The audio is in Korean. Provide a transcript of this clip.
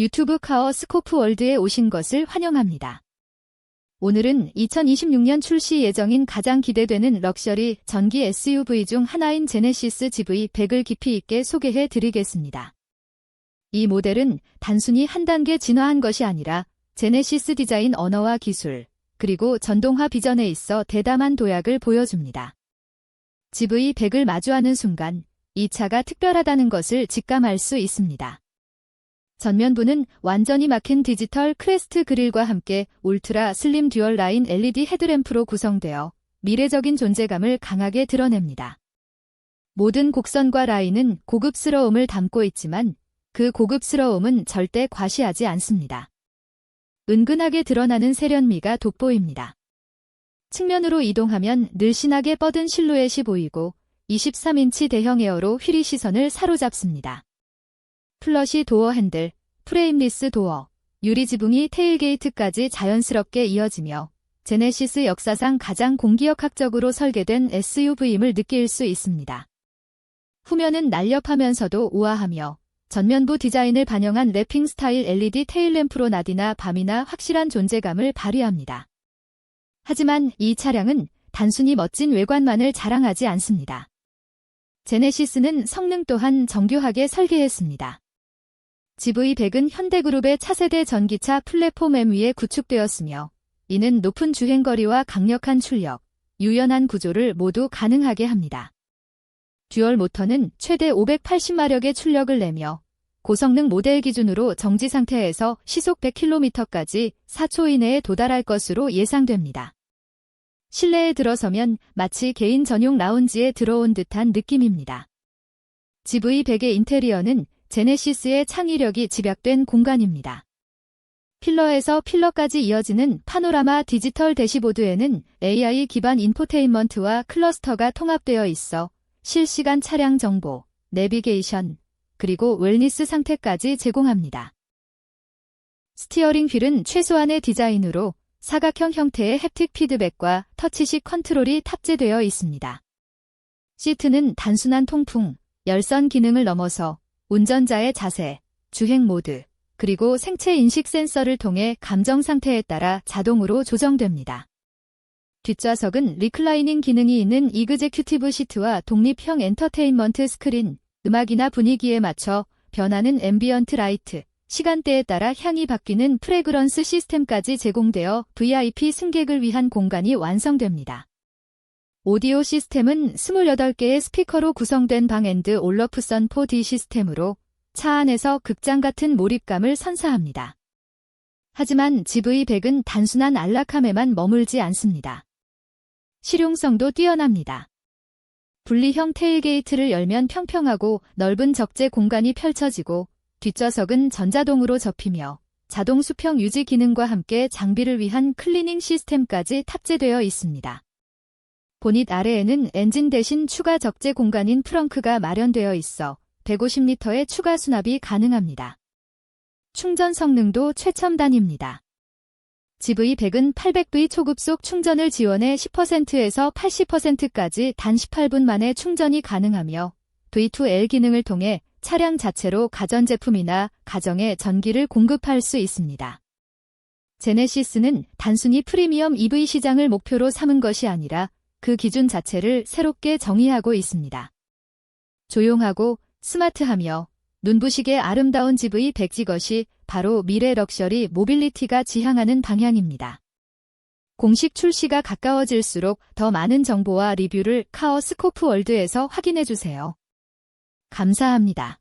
유튜브 카어 스코프 월드에 오신 것을 환영합니다. 오늘은 2026년 출시 예정인 가장 기대되는 럭셔리 전기 SUV 중 하나인 제네시스 GV100을 깊이 있게 소개해 드리겠습니다. 이 모델은 단순히 한 단계 진화한 것이 아니라 제네시스 디자인 언어와 기술, 그리고 전동화 비전에 있어 대담한 도약을 보여줍니다. GV100을 마주하는 순간 이 차가 특별하다는 것을 직감할 수 있습니다. 전면부는 완전히 막힌 디지털 크레스트 그릴과 함께 울트라 슬림 듀얼 라인 LED 헤드램프로 구성되어 미래적인 존재감을 강하게 드러냅니다. 모든 곡선과 라인은 고급스러움을 담고 있지만 그 고급스러움은 절대 과시하지 않습니다. 은근하게 드러나는 세련미가 돋보입니다. 측면으로 이동하면 늘씬하게 뻗은 실루엣이 보이고 23인치 대형 에어로 휠이 시선을 사로잡습니다. 플러시 도어 핸들, 프레임리스 도어, 유리 지붕이 테일게이트까지 자연스럽게 이어지며 제네시스 역사상 가장 공기역학적으로 설계된 SUV임을 느낄 수 있습니다. 후면은 날렵하면서도 우아하며 전면부 디자인을 반영한 랩핑 스타일 LED 테일램프로 낮이나 밤이나 확실한 존재감을 발휘합니다. 하지만 이 차량은 단순히 멋진 외관만을 자랑하지 않습니다. 제네시스는 성능 또한 정교하게 설계했습니다. GV100은 현대그룹의 차세대 전기차 플랫폼 M 위에 구축되었으며 이는 높은 주행거리와 강력한 출력, 유연한 구조를 모두 가능하게 합니다. 듀얼 모터는 최대 580마력의 출력을 내며 고성능 모델 기준으로 정지 상태에서 시속 100km까지 4초 이내에 도달할 것으로 예상됩니다. 실내에 들어서면 마치 개인 전용 라운지에 들어온 듯한 느낌입니다. GV100의 인테리어는 제네시스의 창의력이 집약된 공간입니다. 필러에서 필러까지 이어지는 파노라마 디지털 대시보드에는 AI 기반 인포테인먼트와 클러스터가 통합되어 있어 실시간 차량 정보, 내비게이션, 그리고 웰니스 상태까지 제공합니다. 스티어링 휠은 최소한의 디자인으로 사각형 형태의 햅틱 피드백과 터치식 컨트롤이 탑재되어 있습니다. 시트는 단순한 통풍, 열선 기능을 넘어서 운전자의 자세, 주행 모드, 그리고 생체 인식 센서를 통해 감정 상태에 따라 자동으로 조정됩니다. 뒷좌석은 리클라이닝 기능이 있는 이그제큐티브 시트와 독립형 엔터테인먼트 스크린, 음악이나 분위기에 맞춰 변하는 앰비언트 라이트, 시간대에 따라 향이 바뀌는 프레그런스 시스템까지 제공되어 VIP 승객을 위한 공간이 완성됩니다. 오디오 시스템은 28개의 스피커로 구성된 방앤드 올러프선 4D 시스템으로 차 안에서 극장 같은 몰입감을 선사합니다. 하지만 GV100은 단순한 안락함에만 머물지 않습니다. 실용성도 뛰어납니다. 분리형 테일게이트를 열면 평평하고 넓은 적재 공간이 펼쳐지고 뒷좌석은 전자동으로 접히며 자동 수평 유지 기능과 함께 장비를 위한 클리닝 시스템까지 탑재되어 있습니다. 보닛 아래에는 엔진 대신 추가 적재 공간인 프렁크가 마련되어 있어 150리터의 추가 수납이 가능합니다. 충전 성능도 최첨단입니다. GV100은 800V 초급속 충전을 지원해 10%에서 80%까지 단 18분 만에 충전이 가능하며 V2L 기능을 통해 차량 자체로 가전제품이나 가정에 전기를 공급할 수 있습니다. 제네시스는 단순히 프리미엄 EV 시장을 목표로 삼은 것이 아니라 그 기준 자체를 새롭게 정의하고 있습니다. 조용하고 스마트하며 눈부시게 아름다운 GV 백지 것이 바로 미래 럭셔리 모빌리티가 지향하는 방향입니다. 공식 출시가 가까워질수록 더 많은 정보와 리뷰를 카어 스코프 월드에서 확인해주세요. 감사합니다.